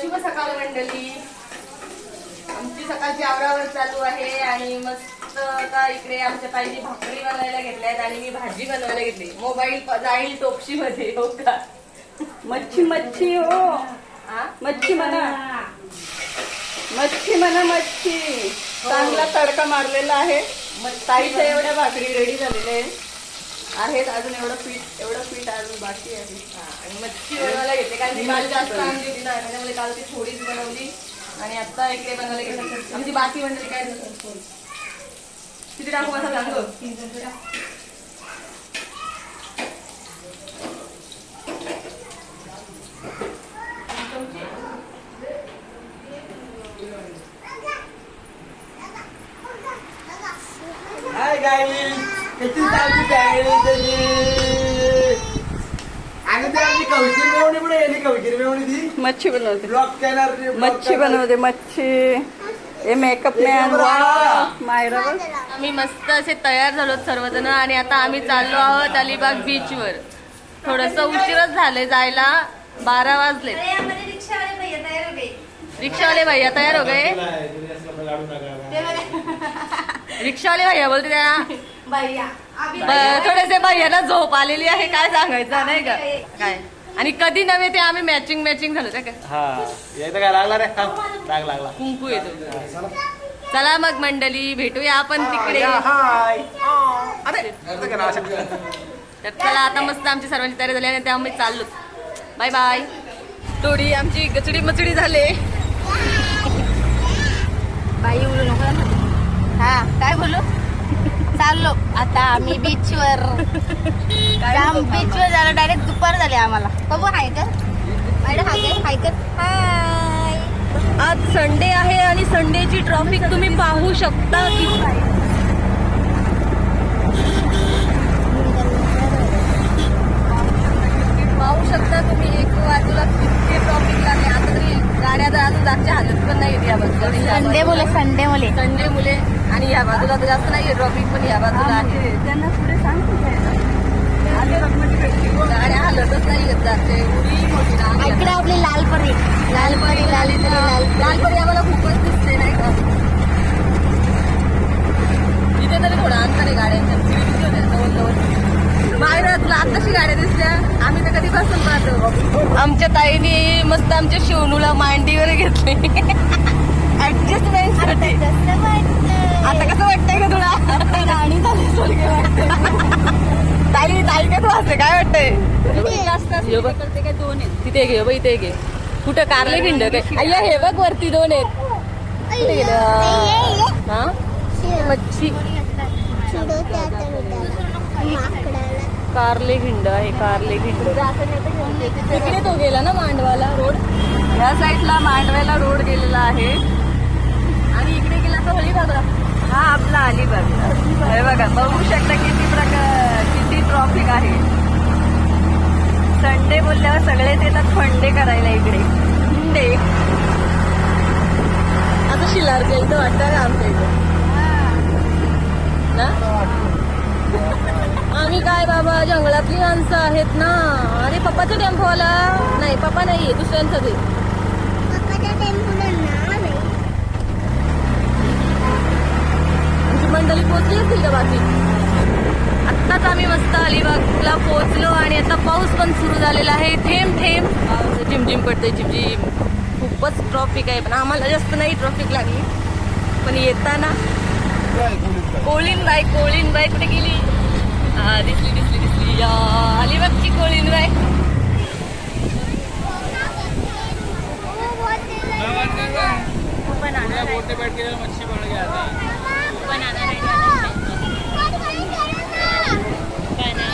शुभ सकाळ मंडळी. आमची सकाळची आवरावर चालू आहे आणि मस्त आता इकडे आमच्या ताईने भाकरी बनवायला घेतल्यात आणि मी भाजी बनवायला घेतली. मोबाईल जाईल टोपशी मध्ये हो का? मच्छी मच्छी हो. हा? मच्छी म्हणा. मच्छी म्हणा मच्छी. चांगला तडका मारलेला आहे. ताईच्या एवढ्या भाकरी रेडी झालेल्या आहेत. आहेत अजून एवढं पीठ एवढं पीठ अजून बाकी आहे. हा, आणि मच्छी बनवायला घेतली कारण ती काल जास्त आणली होती ना त्याच्यामुळे काल ती थोडीच बनवली. आणि आता इकडे बनवायला घेतली. आमची बाकी मंडळी काय किती टाकू असं सांगतो हाय गाईज कशी चालली फॅमिली तुझी? आणि ते आमची कवशीर मेवणी पण येली कवशीर मेवणी ती? मच्छी बनवते. ब्लॉक मच्छी बनवते मच्छी. हे मेकअप मॅन मायरा आम्ही मस्त असे तयार झालो सर्वजण आणि आता आम्ही चाललो आहोत अलिबाग बीचवर थोडस उशीरच झालंय जायला. बारा वाजले रिक्षावाले भैया तयार हो गए. रिक्षावाले भैया बोलते त्या. थोडेसे भैयाला झोप आलेली आहे काय सांगायचं नाही का? काय? आणि कधी नव्हे ते आम्ही मॅचिंग मॅचिंग झालो त्या काय हा यायचं काय लागला रे? थांब. लाग लागला. कुंकू येतो. चला. मग मंडळी भेटूया आपण तिकडे. तर चला आता मस्त आमची सर्वांची तयारी झाली आणि त्यामुळे चाललो. बाय बाय थोडी आमची गचडी मचडी झाले. बाई बोलू नको. हा काय बोलू चाललो आता आम्ही बीचवर जाम बीचवर झालं डायरेक्ट दुपार झाले आम्हाला. बघू हाय कर मॅडम हाय कर हाय कर हाय आज संडे आहे आणि संडेची ट्रॉफिक तुम्ही पाहू शकता की पाहू शकता तुम्ही. एक बाजूला किती ट्रॉफिक लागले. गाड्या तर अजून जागची हालत पण नाही या बाजूला. संडे बोले संडे बोले संडे मुले. आणि या बाजूला तर जास्त नाही ट्रॉफिक पण या बाजूला आहे. त्यांना पुढे सांग गाड्या हालतच नाही येत जाते एवढी मोठी रांग इकडे आपली लालपरी लालपरी लालपरी लाल लालपरी आम्हाला खूपच दिसते नाही का तिथे तरी थोडा अंतर आहे गाड्यांच्या किती होत्या जवळ जवळ बाहेर तुला आत्ताशी गाड्या दिसल्या आम्ही तर कधीपासून पाहतो आमच्या ताईने मस्त आमच्या शिवणूला मांडीवर घेतले. ऍडजस्टमेंटसाठी आता कसं वाटतंय? का तुला? गाणी झाली ताई ताई कसं वाटते काय वाटतंय? जास्त करते काय दोन आहेत. तिथे घे बाई इथे घे. कुठं? कारले खिंड. काय अय्या हे बघ वरती दोन आहेत. हा? मच्छी. कारले खिंड आहे कारले खिंड तिकडे तो गेला ना मांडवाला रोड? ह्या साईडला मांडव्याला रोड गेलेला आहे. आणि इकडे गेला तो अलिबागला. हा आपला अलिबाग हे बघा बघू शकता किती प्रकार किती ट्रॉफिक आहे. संडे बोलल्यावर सगळेच येतात फंडे करायला इकडे. फंडे आता शिलारच्या इथं वाटतं का आमच्या इथं ना? आम्ही काय बाबा जंगलातली माणसं आहेत ना. अरे पप्पाचा टेम्पोवाला नाही पप्पा नाहीये दुसऱ्यांचाच आहे आमची मंडळी पोचली असतील का बाकी? आत्ताच आम्ही मस्त अलिबागला पोहोचलो आणि आता पाऊस पण सुरू झालेला आहे. थेंब थेंब. झिमझिम पडते झिमझिम. खूपच ट्रॉफिक आहे पण आम्हाला जास्त नाही ट्रॉफिक लागली. पण येताना कोळीन बाई कोळीन बाई कुठे गेली? दिसली दिसली दिसली दिसली या अलिबागची कोळीन बाई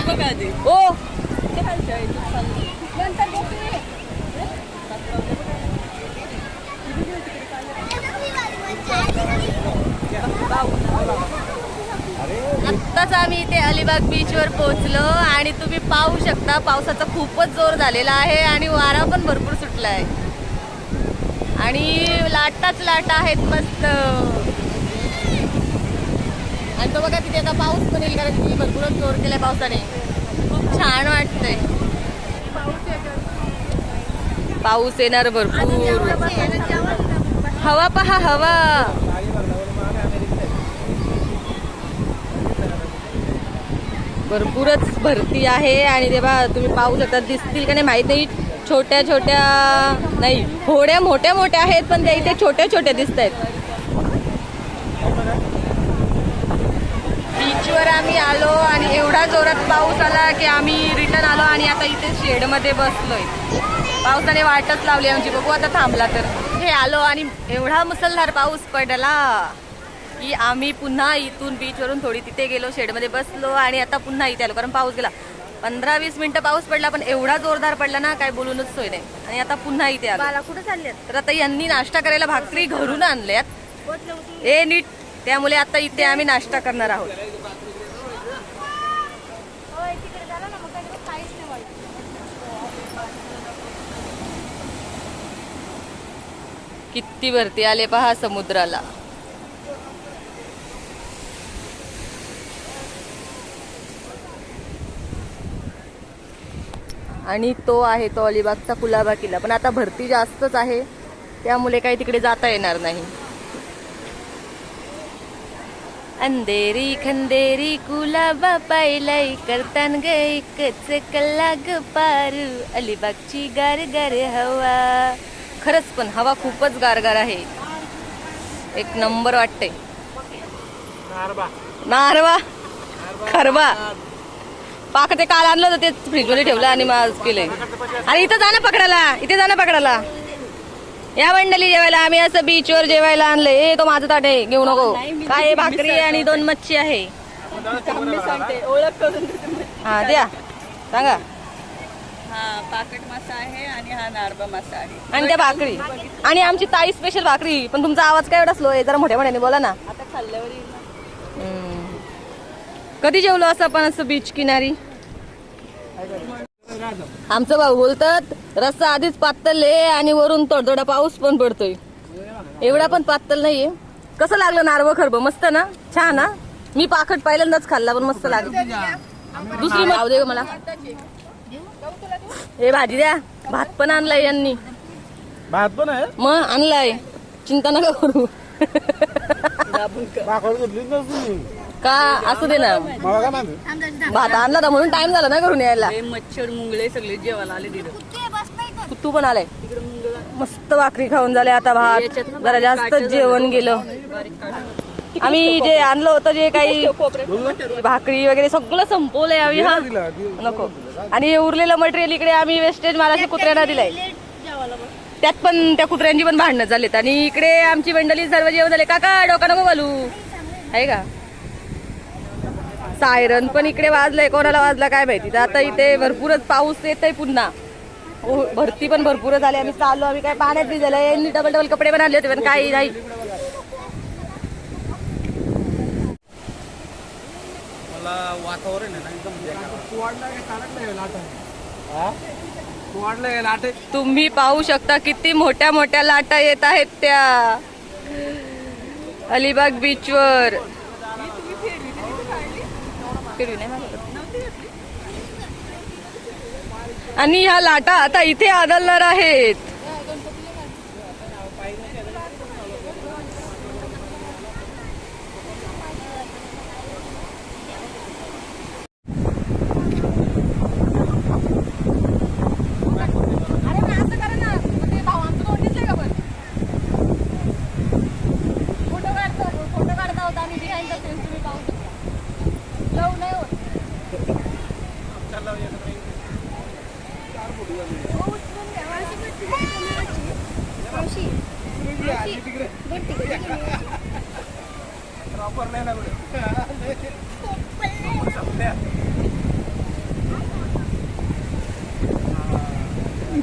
बघा आधी. ओ ते खालच्या आहे, तू खाली. आत्ताच आम्ही इथे अलिबाग बीचवर पोहोचलो आणि तुम्ही पाहू शकता पावसाचा खूपच जोर झालेला आहे आणि वारा पण भरपूर सुटला आहे. आणि लाटाच लाटा आहेत मस्त. आणि तो बघा तिथे आता पाऊस पण येईल कारण की भरपूरच जोर केलाय पावसाने. खूप छान वाटतंय. पाऊस येणार भरपूर. हवा पहा हवा. भरपूरच भरती आहे आणि तेव्हा तुम्ही पाहू शकता दिसतील का नाही माहीत नाही. छोट्या छोट्या नाही होड्या मोठ्या मोठ्या आहेत पण त्या इथे छोट्या छोट्या दिसत आहेत. बीचवर आम्ही आलो आणि एवढा जोरात पाऊस आला की आम्ही रिटर्न आलो आणि आता इथे शेडमध्ये बसलोय. पावसाने वाटच लावली आमची. बघू आता थांबला तर. हे आलो आणि एवढा मुसळधार पाऊस पडला. की आम्ही पुन्हा इथून बीचवरून थोडी तिथे गेलो शेडमध्ये बसलो आणि आता पुन्हा इथे आलो कारण पाऊस गेला. पंधरा वीस मिनिटं पाऊस पडला पण एवढा जोरदार पडला ना काय बोलूनच सोय नाही. आणि आता पुन्हा इथे आलो. कुठे चालले तर आता यांनी नाश्ता करायला भाकरी घरून आणल्यात. ए नीट. त्यामुळे आता इथे आम्ही नाश्ता करणार आहोत. किती वरती आले पहा समुद्राला. आणि तो आहे तो अलिबागचा कुलाबा किल्ला. पण आता भरती जास्तच आहे त्यामुळे काही तिकडे जाता येणार नाही. अंधेरी खंदेरी कुलाबा पायलाई करतान ग एकच कल्ला ग पारू. अलिबागची गार गार हवा. खरंच पण हवा खूपच गारगार आहे. एक नंबर वाटते नारवा. खरवा? पाक ते काल आणलं होतं ते फ्रीजमध्ये ठेवलं आणि मग केलंय. आणि इथं जा ना पकडायला इथे जा ना पकडायला. या मंडळी जेवायला आम्ही असं बीचवर जेवायला आणले ए तो माझं ताट आहे घेऊ नको. काय भाकरी आणि दोन मच्छी आहे. ओळख करून. हा द्या. सांगा. हा पाकट मासा आहे आणि हा नारबा मासा आहे. आणि त्या भाकरी. आणि आमची ताई स्पेशल भाकरी पण तुमचा आवाज काय एवढा स्लो आहे? जरा मोठ्या मोठ्याने बोला ना. आता खाल्ल्यावर. कधी जेवलो असं आपण असं बीच किनारी? आमचं भाऊ बोलतात रस्ता आधीच पातळ आहे आणि वरून थोडा पाऊस पण पडतोय. एवढा पण पातळ नाहीये. कसं लागलं नारळ खरब? मस्त ना? छान ना मी पाखट पहिल्यांदाच खाल्ला पण मस्त लागलं. दुसरी भाव दे मला. हे भाजी द्या. भात पण आणलाय यांनी. भात पण आहे? मग आणलाय. चिंता नका करू. का? असू दे ना. भात आणला ना म्हणून टाइम झाला ना करून यायला. मच्छर मुंगळे सगळे जेवायला आले तिथं. तू पण आलाय. मस्त भाकरी खाऊन झाले आता भात. जरा जास्त जेवण गेलं. आम्ही जे आणलं होतं जे काही भाकरी वगैरे सगळं संपवलंय आम्ही हा. नको. आणि उरलेलं मटेरियल इकडे आम्ही वेस्टेज मालाच्या कुत्र्यांना दिलंय. त्यात पण त्या कुत्र्यांची पण भांडणं झालेत. आणि इकडे आमची मंडळी सर्व जेवण झाले. काका डोका नको घालू. आहे का? सायरन पण इकडे वाजलंय कोणाला वाजला काय माहिती. तर आता इथे भरपूरच पाऊस येतय पुन्हा. हो, भरती पण भरपूरच आली आम्ही चाललो आम्ही काय पाण्यात भिजलो यांनी डबल डबल कपडे पण आणले होते पण काही नाही. मला वातावरण आहे ना एकदम वाढलं लाटे. तुम्ही पाहू शकता किती मोठ्या मोठ्या लाटा येत आहेत त्या. अलिबाग बीचवर फिरवी नाही माझ्याकडे. आणि ह्या लाटा आता इथे आदळणार आहेत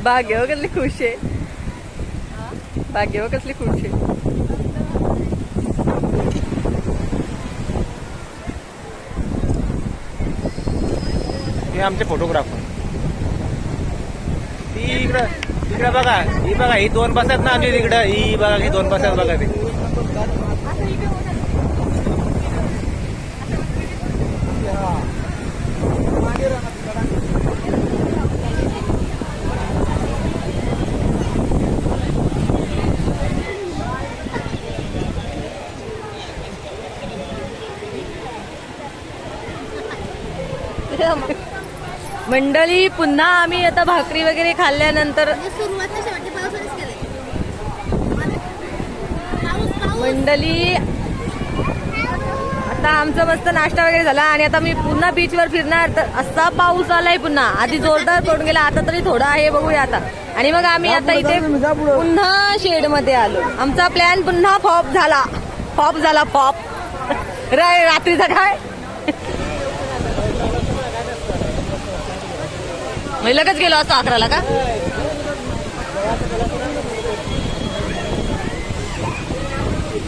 भाग्यव कसली खुश आहे. भाग्यव कसली खुश आहे. हे आमचे फोटोग्राफर ती इकडं इकडं बघा ही बघा ही दोन बसत ना आमच्या तिकडं ही बघा ही दोन बसत बघा ते. मंडळी पुन्हा आम्ही आता भाकरी वगैरे खाल्ल्यानंतर म्हणजे मंडळी आता आमचं मस्त नाश्ता वगैरे झाला आणि आता मी पुन्हा बीचवर फिरणार. तर असा पाऊस आलाय पुन्हा. आधी जोरदार पडून गेला आता तरी थोडा आहे बघूया आता. आणि मग आम्ही आता इथे पुन्हा शेडमध्ये आलो. आमचा प्लॅन पुन्हा फॉप झाला. फॉप झाला फॉप रात्रीचा काय? म्हणजे लगेच गेलो असतो अकराला का?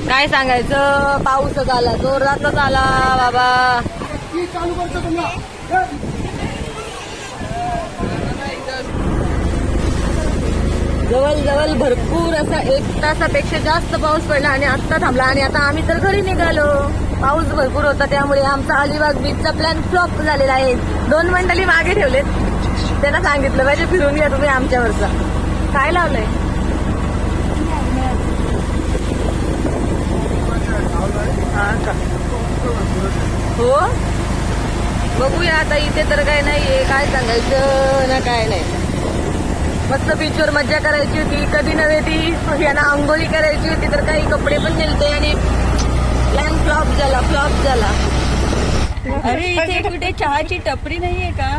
काय सांगायचं? पाऊसच आला जोरदारच आला बाबा. जवळ जवळ भरपूर असा एक तासापेक्षा जास्त पाऊस पडला आणि आत्ता थांबला आणि आता आम्ही तर घरी निघालो. पाऊस भरपूर होता त्यामुळे आमचा अलिबाग बीचचा प्लॅन फ्लॉप झालेला आहे. दोन मंडळी मागे ठेवलेत. त्यांना सांगितलं पाहिजे फिरून या तुम्ही आमच्यावरचा. काय लावलंय? हो? बघूया आता इथे तर काय नाहीये काय सांगायचं ना काय नाही. मस्त बीचवर मज्जा करायची होती. कधी नव्हे ती. यांना आंघोळी करायची होती तर काही कपडे पण नेलते आणि प्लॅन फ्लॉप झाला फ्लॉप झाला. अरे इथे कुठे चहाची टपरी नाहीये का?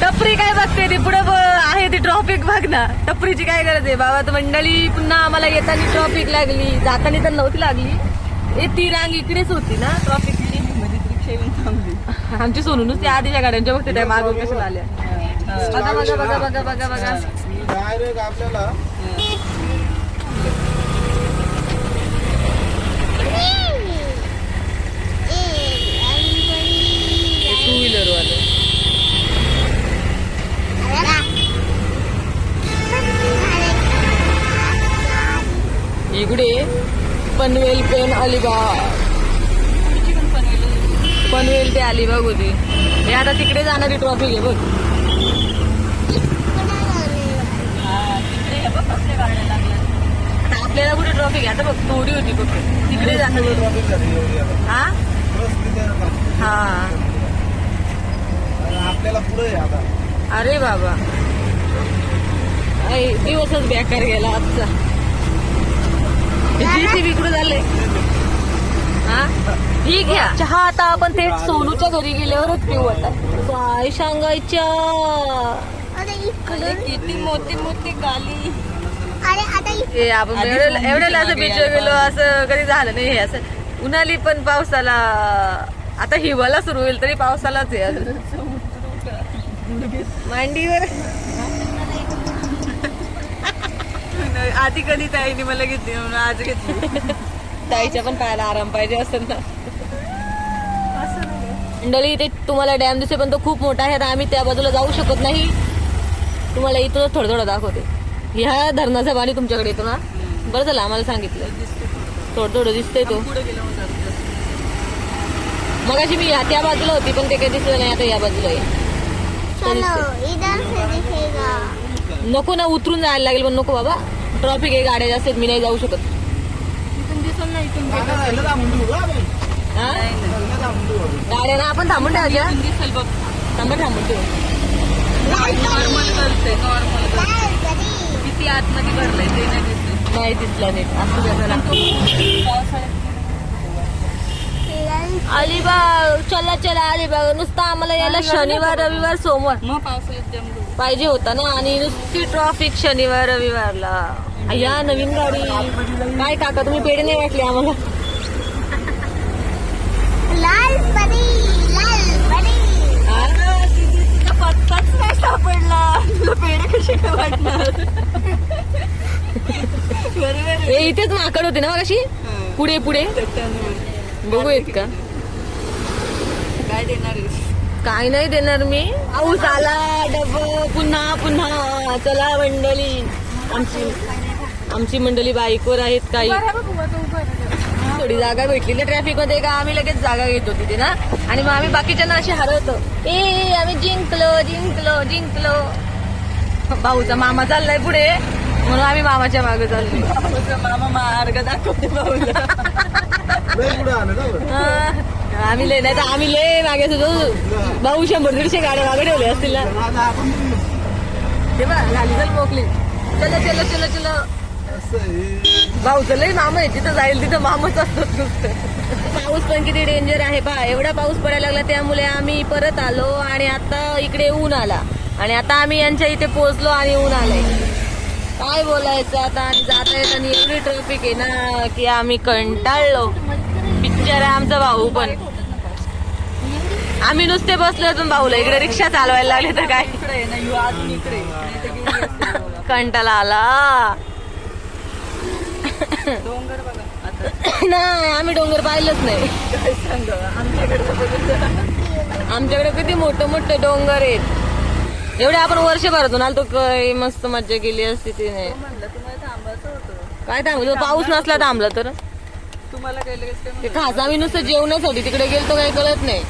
टपरी काय बघते ती? पुढे आहे ती ट्रॉफिक बघ ना. टपरीची काय गरज आहे? बाबा तर मंडळी पुन्हा आम्हाला येताना ट्रॉफिक लागली. जाताना तर नव्हती लागली. ए ती रांग इकडेच होती ना ट्रॉफिकची आमची सोनूनच त्या आधीच्या गाड्यांच्या बघते त्या मागून कशा आल्या. बघा बघा बघा बघा बघा. बघा डायरेक्ट आपल्याला अलिबाग पनवेल ते अलिबाग होते हे आता तिकडे जाणारी ट्रॉफिक आहे बघ. आता आपल्याला कुठे ट्रॉफिक आहे? आता बघ थोडी होती बघ तिकडे जाणार ट्रॉफिक झाली हा? हा. आपल्याला पुढे अरे बाबा. दिवसच बेकार गेला आजचा. जीसीबी कुठं झालंय हा ठीक आहे. चहा आता आपण थेट सोनूच्या घरी गेल्यावरच पिऊ आता काय सांगायच्या? अरे इकडे. किती मोठी मोठी गाली. अरे आता इकडे हे आपण आधी सोनूच्या एवढ्याला असं मागे बीचवर यायला गेलो असं कधी झालं नाही हे. असं उन्हाळी पण पावसाला आता हिवाळा सुरू होईल तरी पावसालाच आहे. अजून. मांडीवर. आधी कधी ताईने मला घेतली म्हणून आज घेतली. ताईच्या पण पायाला आराम पाहिजे असं ना मंडळी इथे तुम्हाला डॅम दिसे पण तो खूप मोठा आहे. आता आम्ही त्या बाजूला जाऊ शकत नाही. तुम्हाला इथं थोडं थोडं दाखवते. ह्या धरणाचं पाणी तुमच्याकडे येतो ना? बरं झालं आम्हाला सांगितलं. थोडं थोडं दिसतंय तो. मग अशी मी या- त्या बाजूला होती पण ते काही दिसलं नाही. आता या बाजूला आहे. नको ना उतरून जायला लागेल पण नको बाबा. ट्रॉफिक आहे गाड्या जास्त मी नाही जाऊ शकत जागा राहिलं थांबून ठेवू का आपण? हा जागा थांबून ठेवू आपण. गाड्या ना आपण? थांबून ठेवायच्या दिसेल बघ. थांबून ठेवू. नॉर्मल करते नॉर्मल किती आतमध्ये भरलंय ते नाही दिसत. नाही दिसला असं लाल अलिबाग. चला चला अलिबाग. नुसतं आम्हाला यायला शनिवार रविवार सोमवार. पाहिजे होता ना? आणि नुसती ट्रॉफिक शनिवार रविवारला. या नवीन गाडी. काय काका तुम्ही पेढे नाही वाटले आम्हाला? लाल परी लाल परी. पत्ताच नाही सापडला. तुला पेढे कसे काय वाटणार? बरोबर इथेच माकड होते ना मग अशी पुढे पुढे. बघू येत का? काय देणार? काय नाही देणार मी. पाऊस आला डब पुन्हा पुन्हा. चला मंडळी. आमची आमची मंडळी बाईकवर आहेत काही. थोडी जागा भेटली ना ट्रॅफिकमध्ये का? आम्ही लगेच जागा घेत होती ते ना. आणि मग आम्ही बाकीच्यांना असे हरवतो. ए आम्ही जिंकलो जिंकलो जिंकलो. भाऊचा मामा चाललाय पुढे. म्हणून आम्ही मामाच्या मागे चाललो मामा मार्ग दाखवते भाऊला. लय पुढे आलं ना बरं. हा. आम्ही लय नाही तर आम्ही लय मागे सुद्धा भाऊ शंभर दीडशे गाड्या मागे ठेवले असतील ना. ते बघ झाली चल मोकली चला चला चला चला. भाऊचं लय मामा आहे जिथं जाईल तिथं मामच असतात नुसतं. पाऊस पण किती डेंजर आहे पहा एवढा पाऊस पडायला लागला त्यामुळे आम्ही परत आलो आणि आता इकडे ऊन आला. आणि आता आम्ही यांच्या इथे पोहोचलो आणि ऊन आलंय. काय बोलायचं आता? आणि जाता येताना एवढी ट्रॅफिक आहे ना की आम्ही कंटाळलो. पिक्चर आहे आमचा भाऊ पण. आम्ही नुसते बसलो अजून भाऊला. इकडे रिक्षा चालवायला लागले तर काय? असती. कंटाळा आला. डोंगर बघा. आता नाही आम्ही डोंगर पाहिलंच नाही. काय सांग आमच्याकडे किती मोठे मोठे डोंगर आहेत. एवढे आपण वर्षभरातून आलतो काय मस्त मज्जा केली असती तिने. म्हणलं तुम्हाला थांबायचं होतं. काय थांबलो? पाऊस नसला थांबला तर. तुम्हाला काय लगेच ते खास आम्ही नुसतं जेवणासाठी तिकडे गेलतो काही कळत नाही?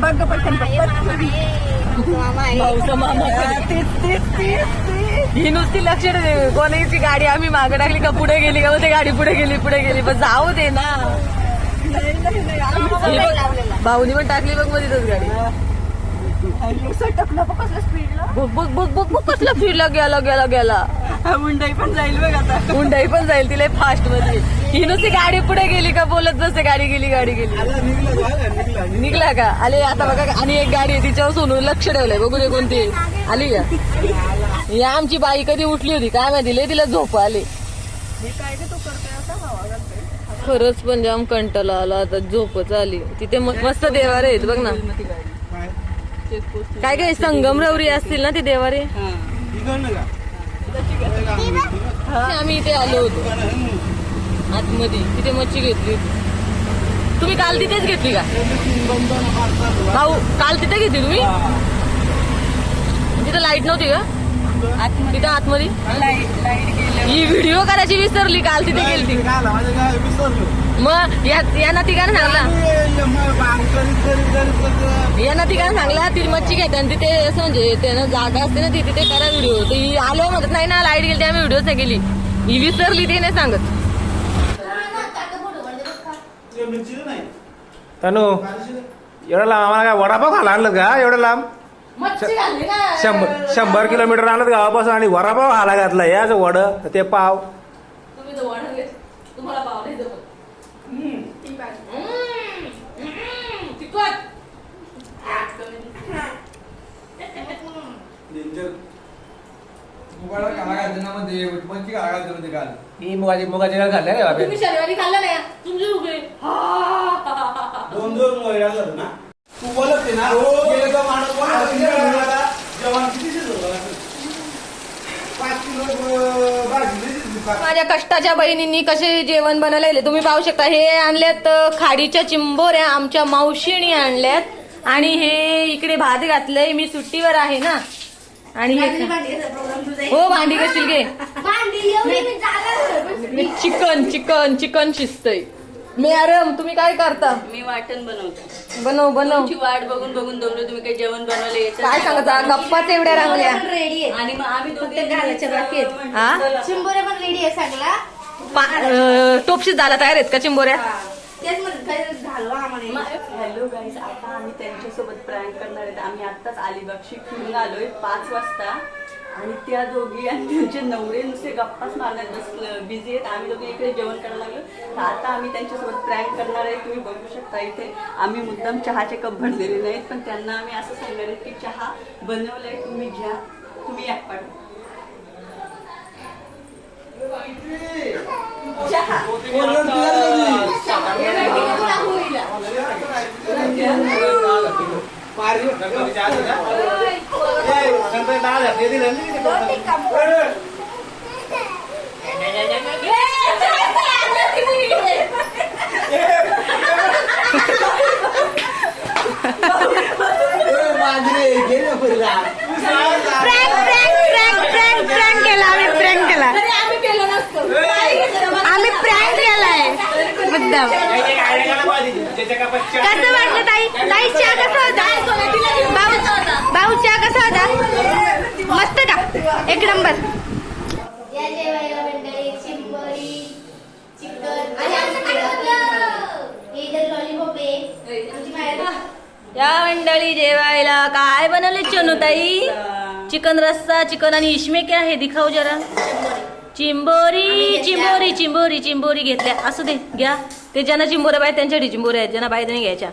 बघ पटकन मामा तीच तीच तीच. ही नुसती लक्ष दे कोणाची गाडी आम्ही मागे टाकली का पुढे गेली का? मग ते गाडी पुढे गेली पुढे गेली. पण जाऊ दे ना. नाही नाही नाही आम्ही बघ, भाऊनी पण टाकली बघ मग तिथंच गाडी. सटकलं बघ कसलं स्पीडला बघ बघ बघ बघ बघ कसला फिरला गेला गेला गेला. हा मुंडाई पण जाईल बघ आता. हुंडाई पण जाईल तिला फास्टमध्ये. ही नुसती गाडी पुढे गेली का बोलत जसे गाडी गेली गाडी गेली. निघला का? आले आता बघा आणि एक गाडी आहे तिच्यावर सोनू लक्ष ठेवलंय. बघू दे कोणती. आली का? या आमची बाई कधी उठली होती? काय माहिती? लय तिला झोप आली. हे काय ते तो करतोय आता हवा घालतोय खरंच पण जाम कंटाळा आला. आता झोपच आली. तिथे म- मस्त देवारे आहेत बघ ना. काय? काय संगमरवरी असतील ना ते देवारे? हा. आम्ही इथे आलो होतो. आतमध्ये. तिथे मच्छी घेतली होती. तुम्ही काल तिथेच घेतली का? भाऊ काल तिथे घेतली तुम्ही? तिथं लाइट नव्हती का? तिथं आतमध्ये? लाइट लाइट गेल्या ही व्हिडिओ करायची विसरली काल तिथे गेली मग या यांना तिघांना सांगला. यांना तिघांना सांगला ती मच्छी घेते आणि तिथे असं म्हणजे त्यानं जागा असते ना ती तिथे करा व्हिडिओ. ही आलो म्हणत नाही ना लाइट गेली त्यामुळे व्हिडिओच नाही गेली ही विसरली ते नाही सांगत. तनु एवढं लांब आम्हाला काय वडापाव खायला आणलं का? एवढं लांब? मच्छी घालली ना. शंभर शंभर किलोमीटर आणलं गावापासून आणि वडापाव खायला घातला. याच वड ते पाव. तुम्ही तो वाढ घेत तुम्हाला पाव नाही जमत. हम्म, तिखट. ही मुगाची मुगाची डाळ खाल्ल्या रे बाबा तुम्ही शनिवारी खाल्लं तुमचे दोन दोन झालं ना. तू बोलत ना हो. गेले तर माणूस जेवण किती शिजवलं पाच किलो भाजी. माझ्या कष्टाच्या बहिणींनी कसे जेवण बनवलेले तुम्ही पाहू शकता. हे आणल्यात खाडीच्या चिंबोऱ्या आमच्या मावशीने आणल्यात. आणि हे इकडे भात घातलंय मी सुट्टीवर आहे ना. आणि हे हो भांडी कशी घे. चिकन चिकन चिकन शिजतय. मॅडम तुम्ही काय करता? मी वाटण बनवते. बनव बनव. तुमची वाट बघून बघून दमलो तुम्ही काही जेवण बनवले काय सांगता गप्पाच एवढ्या रांगल्या. रेडी आहे आणि मग आम्ही दोघे घालायच्या बाकी आहेत. हा? चिंबोऱ्या पण रेडी आहे सगळा पा- अ, टोपशीत झाला तयार आहेत का चिंबोऱ्या? तेच म्हणत काय घालवा आम्हाला? हॅलो गाईज आता आम्ही त्यांच्यासोबत प्रँक करणार आहेत. आम्ही आत्ताच अलिबागशी फिरून आलोय पाच वाजता. आणि त्या दोघी आणि त्यांचे नवरे नुसते गप्पाच मारण्यात बस बिझी आहेत. आम्ही दोघे इकडे जेवण करायला लागलो. तर आता आम्ही त्यांच्यासोबत प्रँक करणार आहे. तुम्ही बघू शकता इथे आम्ही मुद्दाम चहाचे कप भरलेले नाहीत पण त्यांना आम्ही असं सांगणार आहे की चहा बनवलाय तुम्ही घ्या. तुम्ही या पाठवा चहा. Mario, nagpa bicara na. Yay, nagpa bala, pwede lang din ito. आम्ही प्रँक केलाय मुद्दाम कसं वाटलं ताई ताईच्या एक नंबर. या मंडळी हे जेवायला काय बनवले चनुताई? चिकन रस्सा चिकन आणि इशमे क्या आहे? दिखाऊ जरा. चिंबोरी चिंबोरी चिंबोरी चिंबोरी घेतल्या. असू दे घ्या. ते ज्यांना चिंबोऱ्या पाहिजे त्यांच्यासाठी चिंबोऱ्या आहेत. ज्यांना पाहिजे नाही घ्यायच्या.